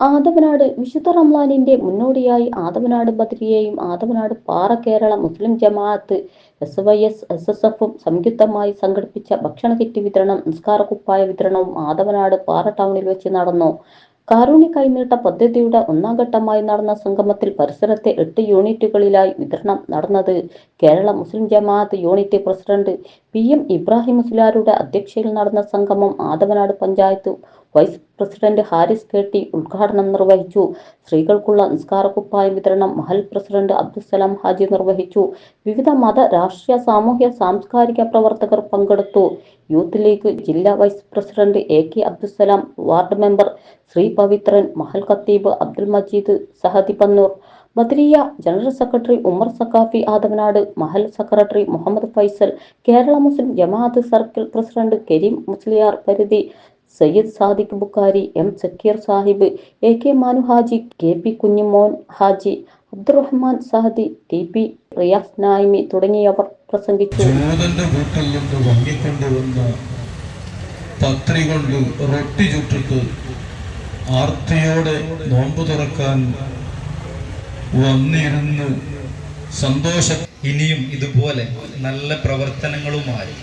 ആദവനാട് വിശുദ്ധ റംലാനിന്റെ മുന്നോടിയായി Athavanad ബദ്രിയെയും Athavanad Para Kerala Muslim Jamaat S Y S S S എഫും സംയുക്തമായി സംഘടിപ്പിച്ച ഭക്ഷണ കിറ്റ് വിതരണം നിസ്കാര കുപ്പായ വിതരണവും ആദവനാട് പാറ ടൗണിൽ വെച്ച് നടന്നു. കാരുണ്യ കൈനീട്ട പദ്ധതിയുടെ ഒന്നാം ഘട്ടമായി നടന്ന സംഗമത്തിൽ പരിസരത്തെ എട്ട് യൂണിറ്റുകളിലായി വിതരണം നടന്നത് Kerala Muslim Jamaat unit president P M Ibrahim മുസ്ലാരുടെ അധ്യക്ഷയിൽ നടന്ന സംഗമം ആദവനാട് പഞ്ചായത്ത് വൈസ് പ്രസിഡന്റ് ഹാരിസ് കേട്ടി ഉദ്ഘാടനം നിർവഹിച്ചു. സ്ത്രീകൾക്കുള്ള നിസ്കാര കുപ്പായ വിതരണം മഹൽ പ്രസിഡന്റ് അബ്ദുസലാം ഹാജി നിർവഹിച്ചു. വിവിധ മത രാഷ്ട്രീയ സാമൂഹ്യ സാംസ്കാരിക പ്രവർത്തകർ പങ്കെടുത്തു. യൂത്ത് ലീഗ് ജില്ലാ vice president A K Abdussalam ward member Shri Pavithran Mahal ഖത്തീബ് Abdul Majeed Sahadi Pannur Badriya general secretary Umar Saqafi Athavanad Mahal secretary Muhammad Faisal Kerala Muslim Jamaat circle president Karim Musliyar പരിധി Sayyid Sadiq Bukhari M Sakkeer Sahib A K Manu Haji K P Kunjumon Haji Abdurahman Sahadi T P Riyas Naimi തുടങ്ങിയവർ പ്രസംഗിച്ചു. പത്രി കൊണ്ട് റൊട്ടി ചുട്ടിട്ട് ആർത്തിയോടെ നോമ്പ് തുറക്കാൻ വന്നിരുന്ന് സന്തോഷ ഇനിയും ഇതുപോലെ നല്ല പ്രവർത്തനങ്ങളുമായി.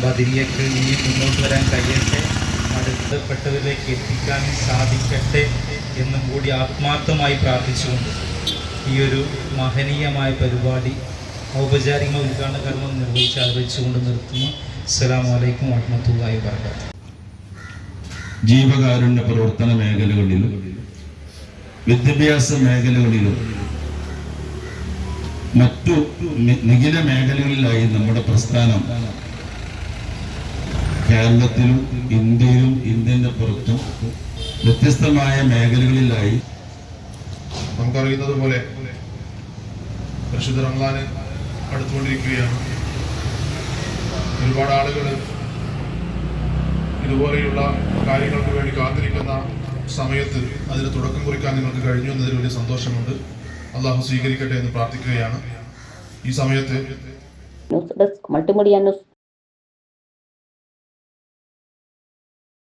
ബദിരിയക്ക് ഇനിയും മുന്നോട്ട് വരാൻ കഴിയട്ടെ? അടുത്തപ്പെട്ടവരിലേക്ക് എത്തിക്കാൻ സാധിക്കട്ടെ എന്നും കൂടി ആത്മാർത്ഥമായി പ്രാർത്ഥിച്ചുകൊണ്ട് ഈ ഒരു മഹനീയമായ പരിപാടി ഔപചാരിക ഉദ്ഘാടന കർമ്മം നിർവഹിച്ച് ആരംഭിച്ചുകൊണ്ട് നിർത്തുന്നു. അസ്സലാമു അലൈക്കും വറഹ്മത്തുള്ളാഹി വാബർക്കാത്തു ജീവകാരുണ്യ പ്രവർത്തന മേഖലകളിലും വിദ്യാഭ്യാസ മേഖലകളിലും മറ്റു നിഖില മേഖലകളിലായി നമ്മുടെ പ്രസ്ഥാനം കേരളത്തിലും ഇന്ത്യയിലും ഇന്ത്യന്റെ പുറത്തും വ്യത്യസ്തമായ മേഖലകളിലായി നമുക്കറിയുന്നത് പോലെ പരിശുദ്ധ അടുത്തുകൊണ്ടിരിക്കുകയാണ്. ഒരുപാട് ആളുകൾ ഇതുപോലെയുള്ള കാര്യങ്ങൾക്ക് വേണ്ടി കാത്തിരിക്കുന്ന സമയത്ത് അതിന് തുടക്കം കുറിക്കാൻ നിങ്ങൾക്ക് കഴിഞ്ഞു എന്നതിൽ വലിയ സന്തോഷമുണ്ട്. അള്ളാഹു സ്വീകരിക്കട്ടെ എന്ന് പ്രാർത്ഥിക്കുകയാണ്. ഈ സമയത്ത് ന്യൂസ് ഡെസ്ക് മൾട്ടിമീഡിയ ന്യൂസ്